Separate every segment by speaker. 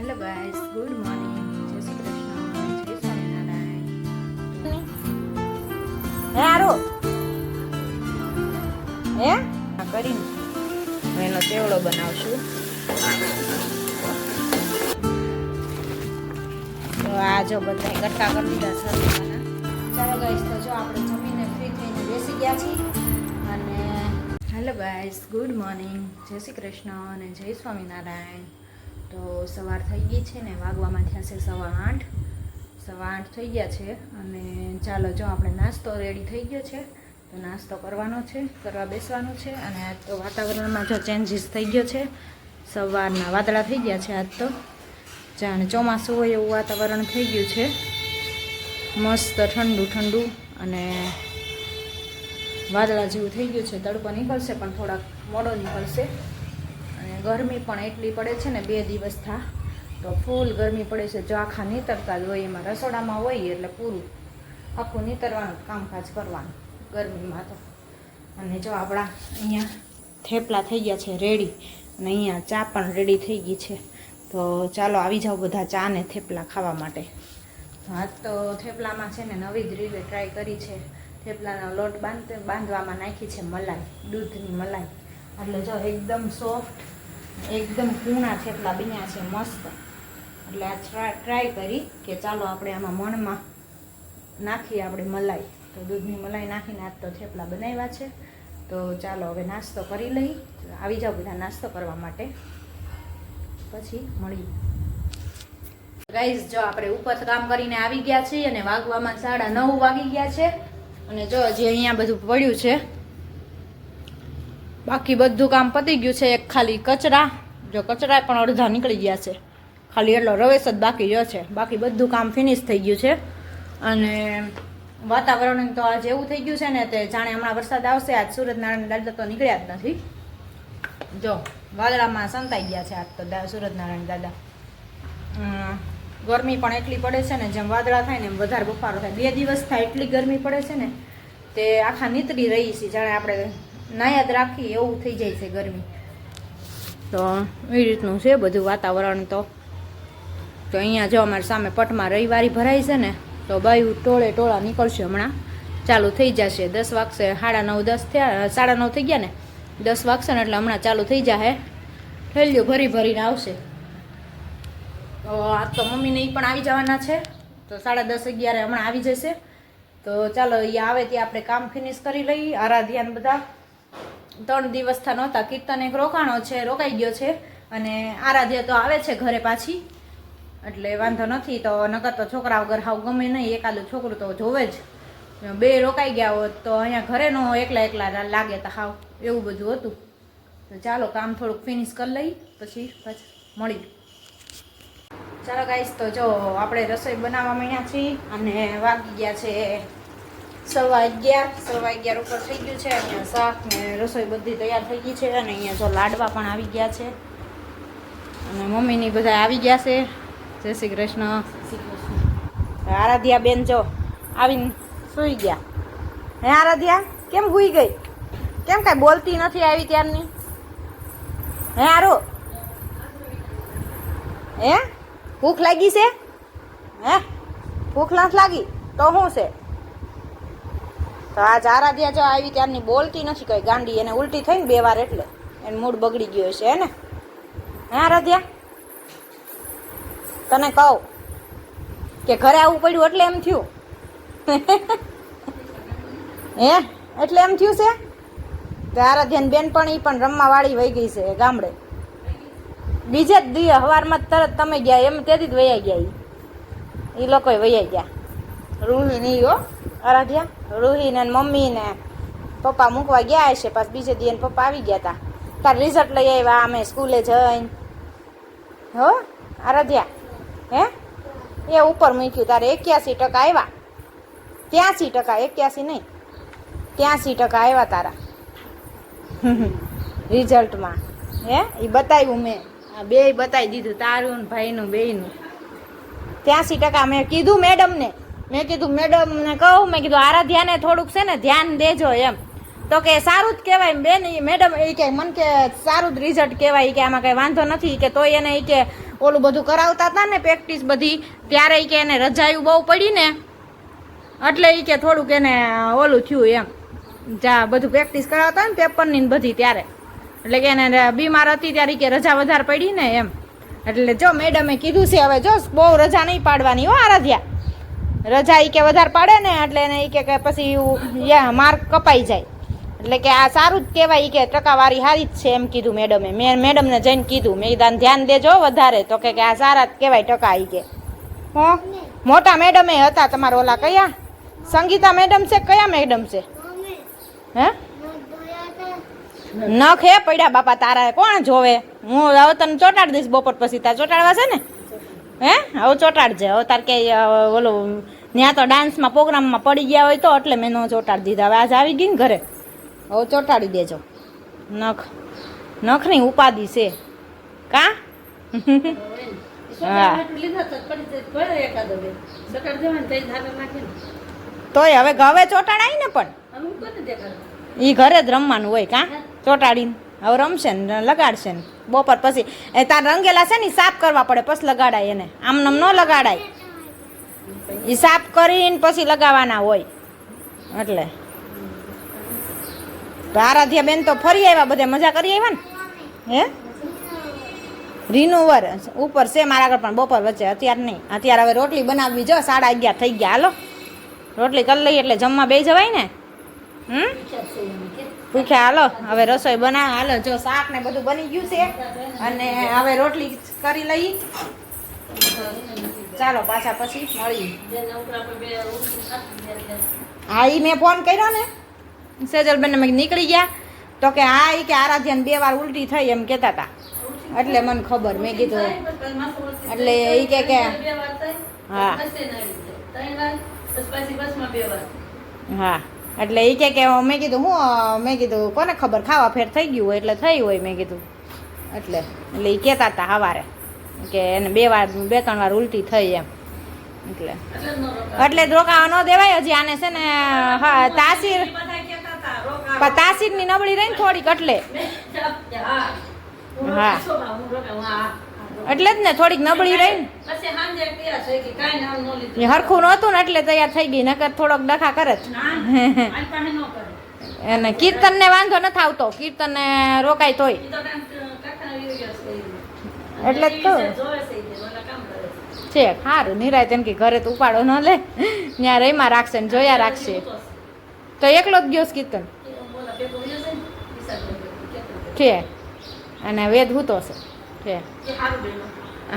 Speaker 1: Hello guys good morning જય શ્રી કૃષ્ણ જય સ્વામિનારાયણ
Speaker 2: હે આરો? હે?
Speaker 1: આ કરીને હું એનો ચેવડો બનાવશું. આ જો બધા ગટ્ટા કરી દીધા સરવાના ચાલો ગાઈસ તો જો આપણે જમીને ફ્રી થઈને બેસી ગયા છીએ. અને હેલો ગાઈસ ગુડ મોર્નિંગ જય શ્રી કૃષ્ણ અને જય સ્વામિનારાયણ તો સવાર થઈ ગઈ છે ને વાગવામાં થયા છે સવા આઠ. સવા આઠ થઈ ગયા છે અને ચાલો જો આપણે નાસ્તો રેડી થઈ ગયો છે, તો નાસ્તો કરવાનો છે, કરવા બેસવાનું છે અને આજ તો વાતાવરણમાં જો ચેન્જીસ થઈ ગયો છે, સવારના વાદળા થઈ ગયા છે આજ તો. જાણે ચોમાસું હોય એવું વાતાવરણ થઈ ગયું છે. મસ્ત ઠંડુ ઠંડુ અને વાદળા જેવું થઈ ગયું છે, તડકો નીકળશે પણ થોડાક મોડો નીકળશે. ગરમી પણ એટલી પડે છે ને, બે દિવસ થા. તો ફૂલ ગરમી પડે છે. જો આખા નીતરતા જ હોય, એમાં રસોડામાં હોય એટલે પૂરું. આખું નીતરવાનું, કામકાજ કરવાનું, ગરમીમાં તો. અને જો આપણા અહીંયા થેપલા થઈ ગયા છે રેડી અને અહીંયા ચા પણ રેડી થઈ ગઈ છે. તો ચાલો આવી જાઓ બધા ચા ને થેપલા ખાવા માટે. હાથ તો થેપલામાં છે ને, નવી જ રીતે ટ્રાય કરી છે. થેપલાનો લોટ બાંધ બાંધવામાં નાખી છે મલાઈ, દૂધની મલાઈ. એટલે જો એકદમ સોફ્ટ એકદમ કૂણા થેપલા બન્યા છે, મસ્ત. એટલે આ ટ્રાય કરી કે ચાલો આપણે આમાં મણમાં નાખીએ આપણે મલાઈ. તો દૂધની મલાઈ નાખીને આજ તો થેપલા બનાવ્યા છે. તો ચાલો હવે નાસ્તો કરી લઈ. આવી જાઓ બધા નાસ્તો કરવા માટે. પછી મળીએ ગાઈઝ જો આપણે ઉપર કામ કરીને આવી ગયા છીએ અને વાગવામાં સાડા નવ વાગી ગયા છે. અને જો હજી અહીંયા બધું પડ્યું છે. બાકી બધું કામ પતી ગયું છે એક ખાલી કચરા. જો કચરા પણ અડધા નીકળી ગયા છે. ખાલી એટલો રવેશ જ બાકી રહ્યો છે. બાકી બધું કામ ફિનિશ થઈ ગયું છે. અને વાતાવરણ તો આજે એવું થઈ ગયું છે ને, તે જાણે હમણાં વરસાદ આવશે, આજ સુરતનારાયણ દાદા તો નીકળ્યા જ નથી. જો, વાદળામાં સંતાઈ ગયા છે આજ તો સુરતનારાયણ દાદા. ગરમી પણ એટલી પડે છે ને, જેમ વાદળા થાય ને એમ વધારે બફારો થાય. બે દિવસ થાય એટલી ગરમી પડે છે ને, તે આખા નીતરી રહી છે. જાણે આપણે નાયાદ રાખીએ એવું થઈ જાય છે ગરમી. તો એ રીતનું છે બધું વાતાવરણ તો. તો અહીંયા જો અમારી સામે પટમાં રવિવારી ભરાય છે ને, તો બાયું ટોળે ટોળા નીકળશે હમણાં. ચાલુ થઈ જશે. દસ વાગશે, સાડા નવ દસ થયા સાડા નવ થઈ ગયા ને, દસ વાગશે ને એટલે હમણાં ચાલુ થઈ જશે થેલીઓ ભરી ભરીને આવશે. તો આ તો મમ્મીને એ પણ આવી જવાના છે. તો સાડા દસ અગિયારે હમણાં આવી જશે. તો ચાલો એ આવે ત્યાં આપણે કામ ફિનિશ કરી લઈએ આરાધ્યાન બધા. ત્રણ દિવસથી નહોતા. કીર્તન એક રોકાણો છે, રોકાઈ ગયો છે અને આરાધ્ય તો આવે છે ઘરે પાછી. એટલે વાંધો નથી તો નકર તો છોકરા વગર હાવ ગમે નહીં, એકાદું છોકરું તો જોવે જ. બે રોકાઈ ગયા હોત તો અહીંયા ઘરે ન એકલા એકલા લાગે તો હાવ. એવું બધું હતું. તો ચાલો કામ થોડુંક ફિનિશ કરી લઈ, પછી પાછા મળી. ચાલો ગાઈશ તો જો આપણે રસોઈ બનાવવા માંડ્યા છીએ અને વાગી ગયા છે સવા અગિયાર સવા અગિયાર ઉપર થઈ ગયું છે. અહીંયા શાક ને રસોઈ બધી તૈયાર થઈ ગઈ છે અને અહીંયા જો લાડવા પણ આવી ગયા છે. અને મમ્મીની બધા આવી ગયા છે. જય શ્રી કૃષ્ણ. આરાધ્યા બેન જો આવીને સૂઈ ગયા. હે આરાધ્યા, કેમ સૂઈ ગઈ? કેમ કાંઈ બોલતી નથી આવી ત્યારની? હે આરો હે? ભૂખ લાગી છે? હે? ભૂખ નથી લાગી? તો શું છે? તો આ આરાધ્યા જો આવી ત્યારની બોલતી નથી કઈ ગાંડી, એને ઉલટી થઈ ને બે વાર એટલે. એને મૂડ બગડી ગયો છે ને? હે આરાધ્યા? તને કહું કે ઘરે આવવું પડ્યું એટલે એમ થયું. હે? એટલે એમ થયું છે? તો આરાધ્યાન બેન પણ એ પણ રમવા વાળી વહી ગઈ છે ગામડે. બીજે જ દી હવારમાં જ તરત તમે ગયા, એમ તેથી જ વૈયા ગયા એ લોકોએ વૈયા ગયા. રૂહી નહીં હો. આરાધ્યા રૂહી ને મમ્મી ને પપ્પા મૂકવા ગયા હશે પાછ બીજે દી પપ્પા આવી ગયા હતા તાર રિઝલ્ટ લઈ આવ્યા, અમે સ્કૂલે જઈને. હો, આરાધ્યા, હે? એ ઉપર મૂક્યું, તારે એક્યાસી ટકા આવ્યા. ત્યાંસી ટકા, એક્યાસી નહીં. ત્યાંસી ટકા આવ્યા તારા. રિઝલ્ટમાં, હે? એ બતાવ્યું મેં. આ બે બતાવી દીધું, તારું ભાઈનું, બેયનું. ત્યાંસી ટકા મેં કીધું મેડમને. મેં કીધું મેડમને કહું. મેં કીધું, આરાધ્યાને થોડુંક છે ને ધ્યાન દેજો એમ. તો કે, સારું જ કહેવાય. બેન એ મેડમ એ કે, મન કે સારું જ રિઝલ્ટ કહેવાય. કે, આમાં કંઈ વાંધો નથી. કે, તોય એને એ કે, ઓલું બધું કરાવતા હતા ને પ્રેક્ટિસ બધી, ત્યારે કે એને રજાયું બહુ પડી ને, એટલે એ કે થોડુંક એને ઓલું થયું એમ. જા, બધું પ્રેક્ટિસ કરાવતા ને પેપરની બધી ત્યારે. એટલે કે એને બીમાર હતી ત્યારે કે રજા વધારે પડી ને એમ. એટલે જો મેડમે કીધું છે, હવે જો બહુ રજા નહીં પાડવાની હો આરાધ્યા. રજા ઈ કે વધારે પાડે ને, એટલે એને ઈ કે પછી માર્ક કપાઈ જાય. એટલે કે આ સારું જ કહેવાય કે ટકાવારી સારી જ છે એમ કીધું મેડમે. મેં, મેડમને જઈને કીધું, મેં કીધું ધ્યાન દેજો વધારે. તો કે આ સારા જ કહેવાય ટકા આવી કે. હો? મોટા મેડમે હતા તમારા ઓલા કયા? સંગીતા મેડમ છે કયા મેડમ છે? હે? નખ હે પડ્યા બાપા તારા, કોણ જોવે? હું હવે તને ચોટાડી દઈશ બપોર પછી, તાર ચોટાડવા છે ને? હે? હવે ચોટાડજે. હવે તાર કે ઓલું ત્યાં તો ડાન્સમાં પ્રોગ્રામમાં પડી ગયા હોય તો એટલે મેં ન ચોટાડી દીધા. હવે આજે આવી ગઈ ને ઘરે. હવે ચોટાડી દેજો. નખ નખની ઉપાધિ છે. કા? તોય હવે હવે ચોટાડાય ને પણ. ઈ ઘરે જ રમવાનું હોય કા? ચોટાડીને. હવે રમશે ને લગાડશે ને. બપોર પછી. એ તાર રંગેલા છે ને સાફ કરવા પડે, પછી લગાડાય એને. આમ નમ ન લગાડાય. એ સાફ કરીને પછી લગાવવાના હોય. એટલે. આરાધ્યા બેન તો ફરી આવ્યા, બધે મજા કરી આવ્યા ને? હે? રિન્યુવર ઉપર છે મારા આગળ, પણ બપોર વચ્ચે અત્યારે નહીં. અત્યારે હવે રોટલી બનાવવી જો, સાડા અગિયાર થઈ ગયા. હાલો. રોટલી કરી લઈએ એટલે જમવા બે જવાય ને? હમ? ભૂખ્યા હાલો હવે રસોઈ બનાવ હાલો જો શાક ને બધું બની ગયું છે. અને હવે રોટલી કરી લઈ. ચાલો પાછા પછી મળી હા એ મેં ફોન કર્યો ને. સેજલબેન મેં નીકળી ગયા. તો કે હા એ કે આરાધ્યાને બે વાર ઉલટી થઈ એમ કહેતા હતા. એટલે મને ખબર મેં કીધું. એટલે એ કે કે હા. હા. એટલે એ કે કે મેં કીધું હું મેં કીધું કોને ખબર? ખાવા ફેર થઈ ગયું હોય એટલે થઈ હોય મેં કીધું. એટલે એટલે એ કહેતા હતા સવારે કે એને બે વાર બે ત્રણ વાર ઉલટી થઈ એમ. એટલે. એટલે રોકાવા ન દેવાય હજી આને છે ને હા તાસીર પણ તાસીરની નબળી રહી ને થોડીક એટલે. હા. એટલે જ ને થોડીક નબળી રહી ને. હરખું નહોતું ને એટલે તૈયાર થઈ ગઈ નકર થોડોક ડખા કરે એને કીર્તન ને વાંધો નથી આવતો કીર્તન ને રોકાય તોય. એટલે જ તો. છે સારું નિરાય તેમ કે ઘરે તો ઉપાડો ન લે. ત્યાં રહીમાં રાખશે ને જોયા રાખશે. તો એકલો જ ગયો કીર્તન? છે. અને વેદ હૂતો છે. છે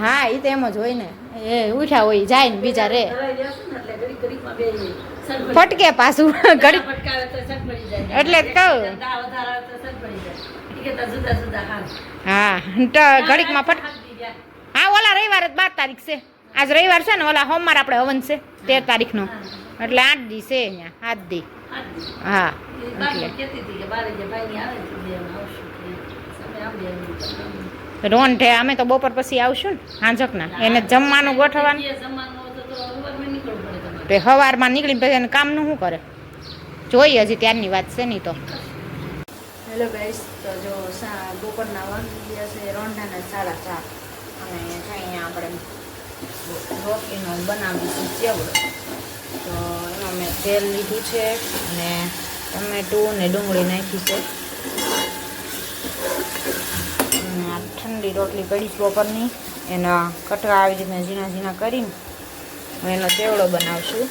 Speaker 1: હા એ તો એમ જ હોય ને. એ ઉઠ્યા હોય જાય ને બીજા રે. ફટકે પાછું. ઘડી એટલે કહું. હા તો ઘડીકમાં ફટ હા ઓલા રવિવાર જ બાર તારીખ છે. આજ રવિવાર છે ને ઓલા સોમવાર આપણે હવન છે તેર તારીખનો. એટલે આઠ દી છે અહીંયા આઠ દી. હા એટલે. રોન છે અમે તો બપોર પછી આવશું ને હાંજકના. એને જમવાનું ગોઠવવાનું. તે સવારમાં નીકળી પછી એને કામનું શું કરે? જોઈએ હજી ત્યારની વાત છે નહીં તો. હેલો ગાઈસ તો જો બપોરના વાગી ગયા છે રોંઢાના સાડા ચાર. અને અહીંયા આપણે રોટલીનો બનાવીશું ચેવડો. તો એમાં મેં તેલ લીધું છે અને ટમેટું ને ડુંગળી નાખી છે. આ ઠંડી રોટલી પડી બપોરની એના કટકા આવી રીતના ઝીણા ઝીણા કરીને હું એનો ચેવડો બનાવશું.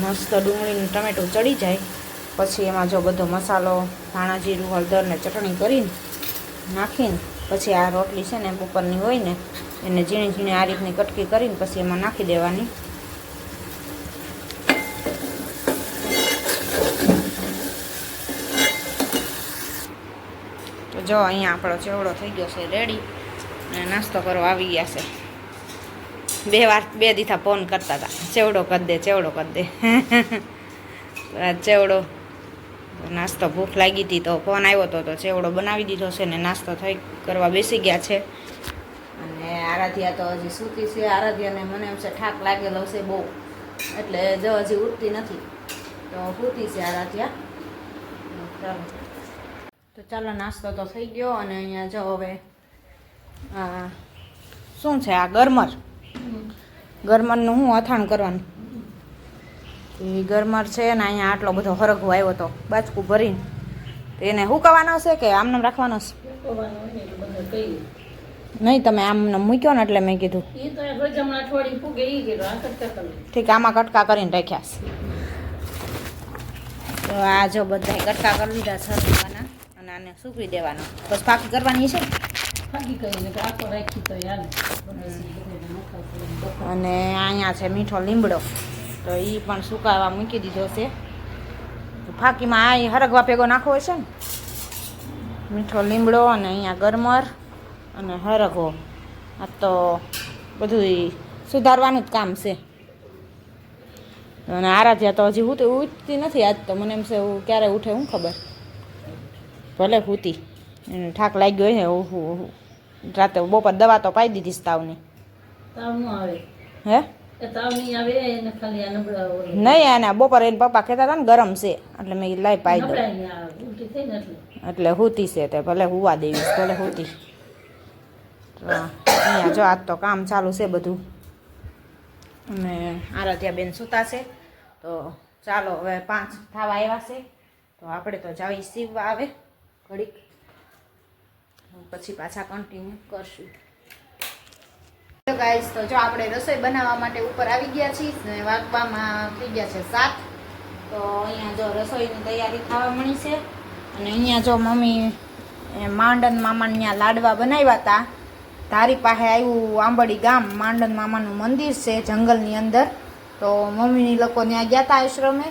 Speaker 1: મસ્ત ડુંગળીનું ટમેટું ચડી જાય. પછી એમાં જો બધો મસાલો, ધાણા જીરું, હળદર ને ચટણી કરીને નાખીને પછી આ રોટલી છે ને ઉપરની હોય ને એને ઝીણી ઝીણી આ રીતની કટકી કરીને પછી એમાં નાખી દેવાની. તો જો અહીંયા આપણો ચેવડો થઈ ગયો છે રેડી અને નાસ્તો કરવા આવી ગયા છે. બે વાર, બે દીથા ફોન કરતા હતા. ચેવડો કરી દે, ચેવડો કરી દે. ચેવડો. નાસ્તો ભૂખ લાગી હતી તો ફોન આવ્યો હતો તો ચેવડો બનાવી દીધો છે ને નાસ્તો થઈ, કરવા બેસી ગયા છે. આરાધ્યા તો હજી સૂતી છે. આરાધ્યાને મને એમ છે થાક લાગેલો છે બહુ. એટલે જો હજી ઉઠતી નથી. તો સૂતી છે આરાધ્યા. ચાલો. તો ચાલો નાસ્તો તો થઈ ગયો અને અહીંયા જો હવે શું છે આ ગરમર? ગરમરનું શું અથાણ કરવાનું? એ ગરમર છે ને અહીંયા આટલો બધો હરગવો આવ્યો હતો બાચકું ભરીને. એને હુકાવાનો છે કે આમને રાખવાનો છે? નહીં તમે આમ મૂક્યો ને એટલે મેં કીધું. ઠીક આમાં કટકા કરીને રાખ્યા છે. તો આ જો બધા કટકા કરી લીધા છે હરગવાના અને આને સૂકવી દેવાના. બસ પાકી કરવાની છે? અને અહીંયા છે મીઠો લીમડો. તો એ પણ સુકાવા મૂકી દીધો છે. ફાકીમાં આ હરગવા ભેગો નાખવો હશે ને? મીઠો લીમડો અને અહીંયા ગરમર. અને હરગો. આ તો બધું સુધારવાનું જ કામ છે. અને આરાધ્યા તો હજી હું ઉઠતી નથી આજ તો મને એમ છે હું ક્યારે ઉઠે હું ખબર. ભલે હુતી. એને લાગ્યો ગયો ને ઓહો ઓહો. રાતે બપોર દવા તો પાઈ દીધી તાવની. હે? નહીં અને બપોરે એને પપ્પા કહેતા હતા ને ગરમ છે એટલે મેં લાઈ પાઈ દઉં. એટલે. હુતી છે તે ભલે હુવા દેવી ભલે હુતી. તો અહીંયા જો આજ તો કામ ચાલુ છે બધું. અને આરાધ્યા બેન સૂતા છે. તો ચાલો હવે પાંચ થવા આવ્યા છે. તો આપણે તો જાવી સીવવા આવે ઘડીક. પછી પાછા કન્ટિન્યુ કરશું. તો ગાઈસ તો જો આપણે રસોઈ બનાવવા માટે ઉપર આવી ગયા છીએ ને વાગવામાં થઈ ગયા છે સાત. તો અહીંયા જો રસોઈની તૈયારી થવા મળી છે. અને અહીંયા જો મમ્મી માંડન મામાને ત્યાં લાડવા બનાવ્યા હતા. તારી પાસે આવ્યું આંબડી ગામ, માંડન મામાનું મંદિર છે જંગલની અંદર. તો મમ્મીની લોકો ત્યાં ગયા હતા આશ્રમે.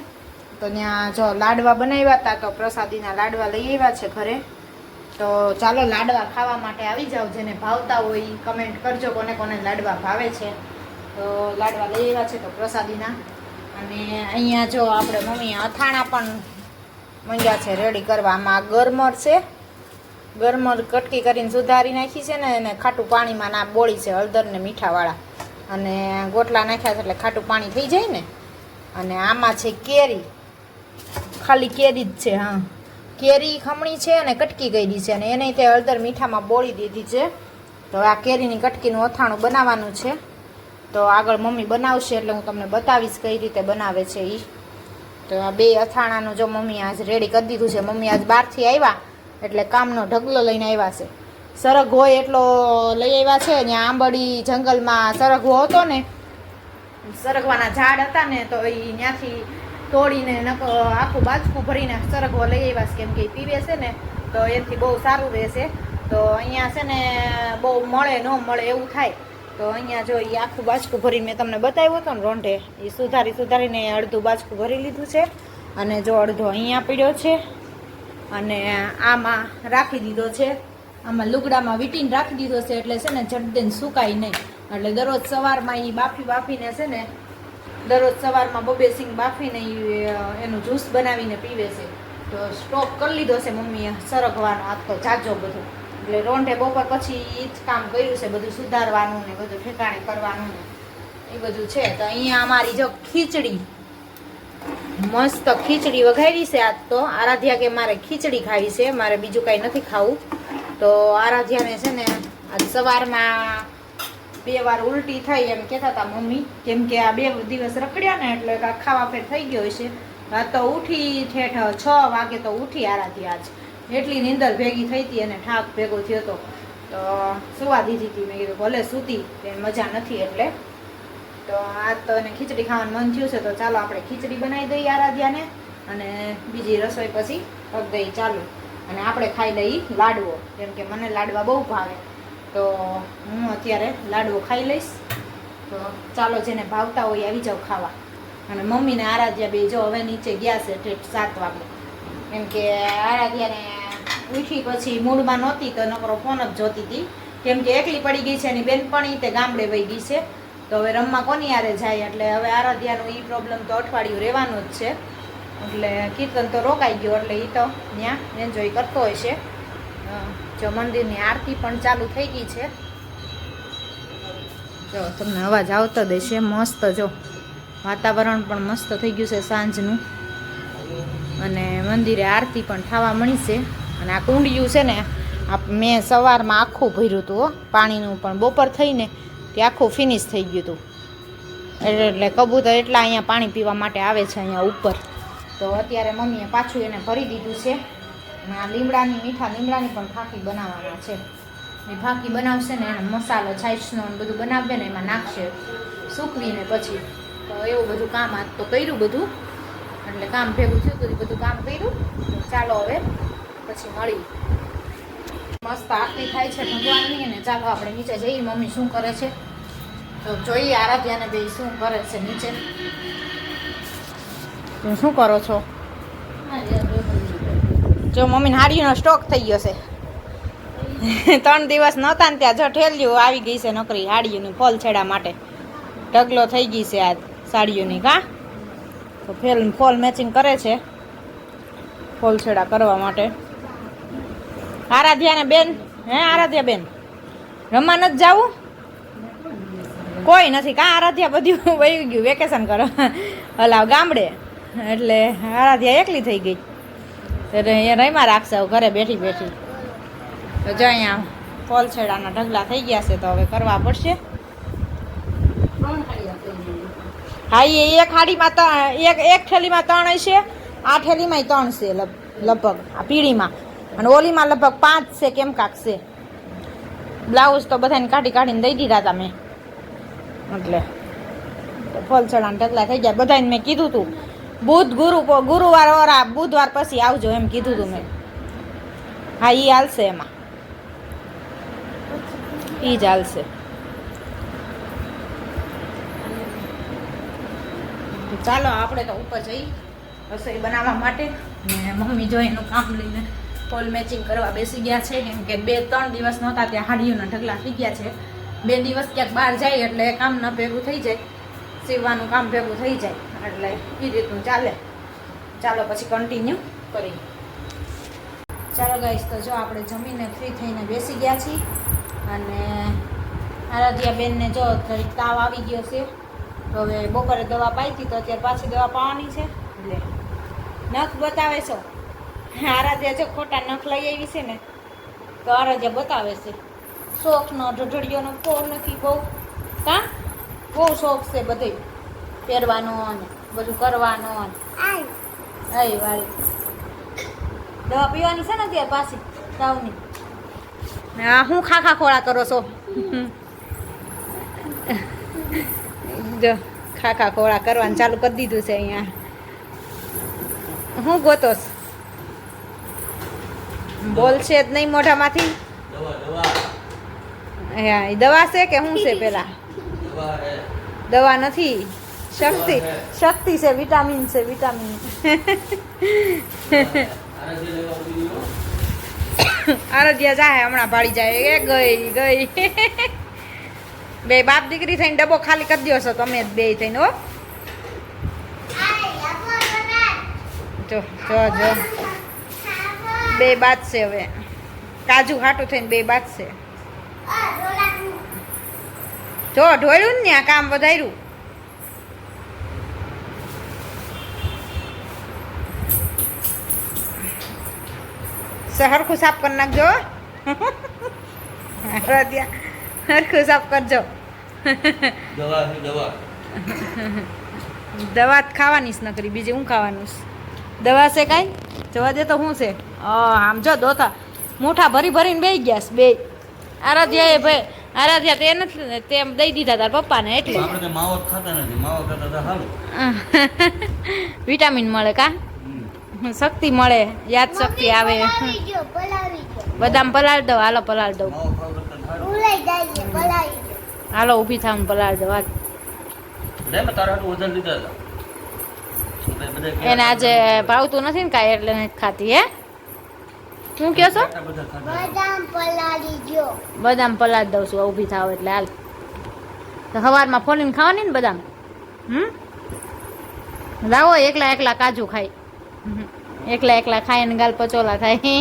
Speaker 1: તો ત્યાં જો લાડવા બનાવ્યા હતા તો પ્રસાદીના લાડવા લઈ આવ્યા છે ઘરે. તો ચાલો લાડવા ખાવા માટે આવી જાઓ, જેને ભાવતા હોય કમેન્ટ કરજો કોને કોને લાડવા ભાવે છે. તો લાડવા લઈ આવ્યા છે તો પ્રસાદીના. અને અહીંયા જો આપણે મમ્મી અથાણા પણ મંડ્યા છે રેડી કરવા. આમાં ગરમર છે. ગરમર કટકી કરીને સુધારી નાખી છે ને એને ખાટું પાણીમાં ના બોળી છે હળદર ને મીઠાવાળા. અને ગોટલા નાખ્યા છે એટલે ખાટું પાણી થઈ જાય ને. અને આમાં છે કેરી. ખાલી કેરી જ છે, હા. કેરી ખમણી છે અને કટકી કરી છે અને એને તે હળદર મીઠામાં બોળી દીધી છે. તો આ કેરીની કટકીનું અથાણું બનાવવાનું છે. તો આગળ મમ્મી બનાવશે એટલે હું તમને બતાવીશ કઈ રીતે બનાવે છે એ તો આ બે અથાણાનું જો મમ્મી આજ રેડી કરી દીધું છે. મમ્મી આજ બહારથી આવ્યા એટલે કામનો ઢગલો લઈને આવ્યા છે. સરગ હોય એટલો લઈ આવ્યા છે ત્યાં આંબડી જંગલમાં સરગવો હતો ને, સરગવાના ઝાડ હતા ને, તો એ ત્યાંથી તોડીને નકો આખું બાજકું ભરીને સરગવો લઈ આવ્યા છે, કેમ કે પીવે છે ને, તો એથી બહુ સારું રહેશે તો અહીંયા છે ને બહુ મળે, ન મળે એવું થાય. તો અહીંયા જો એ આખું બાજકું ભરીને મેં તમને બતાવ્યું હતું ને, રોંઢે એ સુધારી સુધારીને અડધું બાજકું ભરી લીધું છે. અને જો અડધો અહીંયા પીડ્યો છે. અને આમાં રાખી દીધો છે. આમાં લુગડામાં વીટીને રાખી દીધો છે એટલે છે ને જડદેન સુકાય નહીં. એટલે દરરોજ સવારમાં એ બાફી બાફીને છે ને દરરોજ સવારમાં બબે સિંગ બાફીને એનું જ્યુસ બનાવીને પીવે છે. તો સ્ટોક કરી લીધો છે મમ્મીએ સરગવાનો આજ તો જાજો બધું. એટલે રોંઢે બપોર પછી એ જ કામ કર્યું છે બધું સુધારવાનું ને બધું ઠેકાણે કરવાનું ને. એ બધું છે. તો અહીંયા અમારી જો ખીચડી મસ્ત ખીચડી વઘારી છે આજ તો. આરાધ્યા કે મારે ખીચડી ખાવી છે, મારે બીજું કાંઈ નથી ખાવું. તો આરાધ્યાને છે ને, આજ સવારમાં બે વાર ઉલટી થઈ એમ કહેતા હતા મમ્મી. કેમ કે આ બે દિવસ રખડ્યા ને એટલે આ ખાવા ફેર થઈ ગયો છે આ તો ઉઠી ઠેઠ છ વાગે તો ઉઠી આરાધ્યા આજ. એટલી નીંદર ભેગી થઈ હતી અને ઠાક ભેગો થયો હતો તો સુવા દીધી હતી મેં કીધું, ભલે સૂતી મજા નથી એટલે. તો આ તો એને ખીચડી ખાવાનું મન થયું છે, તો ચાલો આપણે ખીચડી બનાવી દઈએ આરાધ્યાને. અને બીજી રસોઈ પછી પગ દઈ ચાલુ. અને આપણે ખાઈ લઈએ લાડવો, કેમ કે મને લાડવા બહુ ભાવે. તો હું અત્યારે લાડવો ખાઈ લઈશ. તો ચાલો જેને ભાવતા હોય આવી જાઓ ખાવા. અને મમ્મીને આરાધ્યા બે જો હવે નીચે ગયા છે ઠેઠ સાત વાગે. કેમ કે આરાધ્યાને ઉઠી પછી મૂડમાં નહોતી તો નકરો ફોન જ જોતી હતી. કેમ કે એકલી પડી ગઈ છે એની બેનપણી તે ગામડે વહી ગઈ છે. તો હવે રમવા કોની યારે જાય? એટલે હવે આરાધ્યાનો એ પ્રોબ્લેમ તો અઠવાડિયું રહેવાનું જ છે. એટલે કીર્તન તો રોકાઈ ગયો, એટલે એ તો ત્યાં એન્જોય કરતો હોય છે. જો મંદિરની આરતી પણ ચાલુ થઈ ગઈ છે. જો તમને અવાજ આવતો છે મસ્ત જો. વાતાવરણ પણ મસ્ત થઈ ગયું છે સાંજનું. અને મંદિરે આરતી પણ થવા મળી છે. અને આ કુંડિયું છે ને મેં સવારમાં આખું ભર્યું હતું પાણીનું પણ બપોર થઈને તે આખું ફિનિશ થઈ ગયું હતું એટલે કબૂતર એટલા અહીંયા પાણી પીવા માટે આવે છે અહીંયા ઉપર. તો અત્યારે મમ્મીએ પાછું એને ભરી દીધું છે. અને આ લીમડાની, મીઠા લીમડાની પણ ફાંકી બનાવવાના છે. એ ફાંકી બનાવશે ને એને મસાલો છાશનો બધું બનાવશે ને એમાં નાખશે, સૂકવીને પછી. તો એવું બધું કામ આજ તો કર્યું બધું. એટલે કામ ભેગું થયું હતું બધું કામ કર્યું. ચાલો હવે, પછી મળી. મસ્ત આરતી થાય છે ભગવાનની અને ચાલો આપણે નીચે જઈએ. મમ્મી શું કરે છે? તો જોઈએ આરાધ્યાને બે શું કરે છે નીચે. તું શું કરો છો? જો મમ્મીને હાડીનો સ્ટોક થઈ ગયો છે. ત્રણ દિવસ નહોતા ને ત્યાં જો આવી ગઈ છે નોકરી હાડીઓની ફોલ છેડા માટે. ઢગલો થઈ ગઈ છે આજ સાડીઓની કા તો ફેલ ફોલ મેચિંગ કરે છે ફોલ છેડા કરવા માટે. આરાધ્યા ને બેન, હે આરાધ્યા બેન? રમવા નથી જાવું? કોઈ નથી. કાં આરાધ્યા બધું વહી ગયું? વેકેશન કરો. હલાવ ગામડે. એટલે આરાધ્યા એકલી થઈ ગઈ. એટલે એ રમ્યા રાખશે ઘરે બેઠી બેઠી. તો જો અહીંયા ફોલછેડાના ઢગલા થઈ ગયા છે, તો હવે કરવા પડશે. હા, એ એક હાડીમાં ત્રણ, એક એક થેલીમાં ત્રણ હશે, આ થેલીમાંય ત્રણ છે લગભગ, આ પીળીમાં. અને ઓલીમાં લગભગ પાંચ છે, કેમ કાંક છે. બ્લાઉઝ તો બધાને કાઢી કાઢીને દઈ દીધા તમે એટલે ફલસડાના ઢગલા થઈ ગયા. બધાને મેં કીધું હતું બુધ ગુરુ ગુરુવાર ઓરા, બુધવાર પછી આવજો, એમ કીધું હતું મેં. હા એ હાલશે એમાં. એ જ હાલશે. ચાલો, આપણે તો ઉપર જઈ રસોઈ બનાવવા માટે. મમ્મી જો એનું કામ લઈને ફોલ મેચિંગ કરવા બેસી ગયા છે. કેમ કે બે, ત્રણ દિવસ નહોતા ત્યાં હાડીઓના ઢગલા થઈ ગયા છે. બે દિવસ ક્યાંક બહાર જાય એટલે કામ ન ભેગું થઈ જાય. સીવવાનું કામ ભેગું થઈ જાય. એટલે એ રીતનું ચાલે. ચાલો પછી કન્ટિન્યુ કરી ચાલો ગાઈસ તો જો આપણે જમીને ફ્રી થઈને બેસી ગયા છીએ. અને આરાધ્યા બેનને જો થોડીક તાવ આવી ગયો છે. તો હવે બપોરે દવા પાઈ હતી તો અત્યારે પાછી દવા પાવાની છે. એટલે નખ બતાવે છો. આરાધ્યા જો ખોટા નખ લઈ આવી છે ને, તો આરાધ્યા બતાવે છે. શોખનો, ઢઢડિયોનો બહુ નથી બહુ? કા? બહુ શોખ છે બધે. પહેરવાનો અને બધું કરવાનો અને. આઈ વાળી. દવા પીવાની છે ને અત્યારે પાછી, તાવની. હા હું ખાખા ખોળા કરો છો? જો, ખાખા ખોળા કરવાનું ચાલુ કરી દીધું છે અહીંયા. હું ગોતોસ બોલશે જ નહીં મોઢામાંથી? હા, એ દવા છે કે શું છે પેલા?
Speaker 3: દવા
Speaker 1: નથી. શક્તિ શક્તિ છે, વિટામિન છે, વિટામિન. આરોગ્ય જાય હમણાં ભાડી જાય. એ ગઈ ગઈ. બે બાપ દીકરી થઈને ડબ્બો ખાલી કરી દો છો, તમે જ બે થઈને, હો. જો જો જો. બે છે હવે. કાજુ હાટું થઈને બે છે. જો, ઢોળ્યું ને આ કામ વધાર્યું. સરખું સાફ કરી નાખજો. સરખું સાફ કરજો.
Speaker 3: દવા
Speaker 1: ખાવાની જ નકરી, બીજી હું ખાવાનું દવા છે કાંઈ? જવા દે તો શું છે? આમ જો દોતા મૂઠા ભરી ભરીને બેસી ગયા બે આરાધ્યા એ ભાઈ આરાધ્યા તે નથી ને તેમ દઈ દીધા તાર પપ્પાને એટલે.
Speaker 3: આપણે માવો ખાતા નથી માવો ખાતા તો સારું
Speaker 1: વિટામિન મળે કા. શક્તિ મળે યાદ શક્તિ આવે. બદામ પલાળ દઉં હાલો પલાળ દઉં. હાલો. ઊભી થાવ પલાળ દઉં હાલ. એને આજે ભાવતું નથી ને કાંઈ એટલે નથી ખાતી હે? શું કહો છો?
Speaker 3: બદામ પલાળી ખાતા
Speaker 1: બદામ પલાળી દઉં છું ઊભી થાવ એટલે હાલ. તો સવારમાં ફોલીને ખાવાની ને બદામ? હમ? લાવો એકલા એકલા કાજુ ખાય એકલા એકલા ખાય ને ગાલ પચોલા થાય.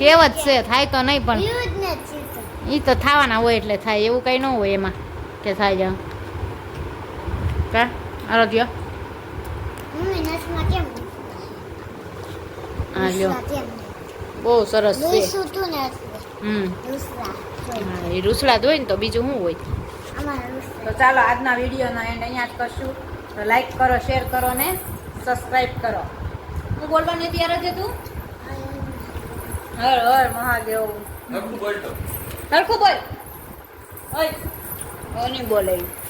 Speaker 1: કેવત છે. થાય તો નહીં પણ.
Speaker 2: જ
Speaker 1: એ તો થવાના હોય એટલે થાય એવું કઈ ન હોય એમાં કે થાય જાવ કા?
Speaker 2: મમ્મી નસમાં કેમ
Speaker 1: હા લ્યો. બહુ સરસ છે. હમ. એ રૂસડા હોય ને તો બીજું શું હોય?
Speaker 2: અમારા
Speaker 1: તો ચાલો આજના વિડીયોનો એન્ડ અહીંયા જ કરશું. તો લાઈક કરો શેર કરો ને સબસ્ક્રાઈબ કરો. હું બોલવાની ત્યારે છે તું? હર હર મહાદેવ. હરખું બોલ. ઓય ઓ નહીં બોલે.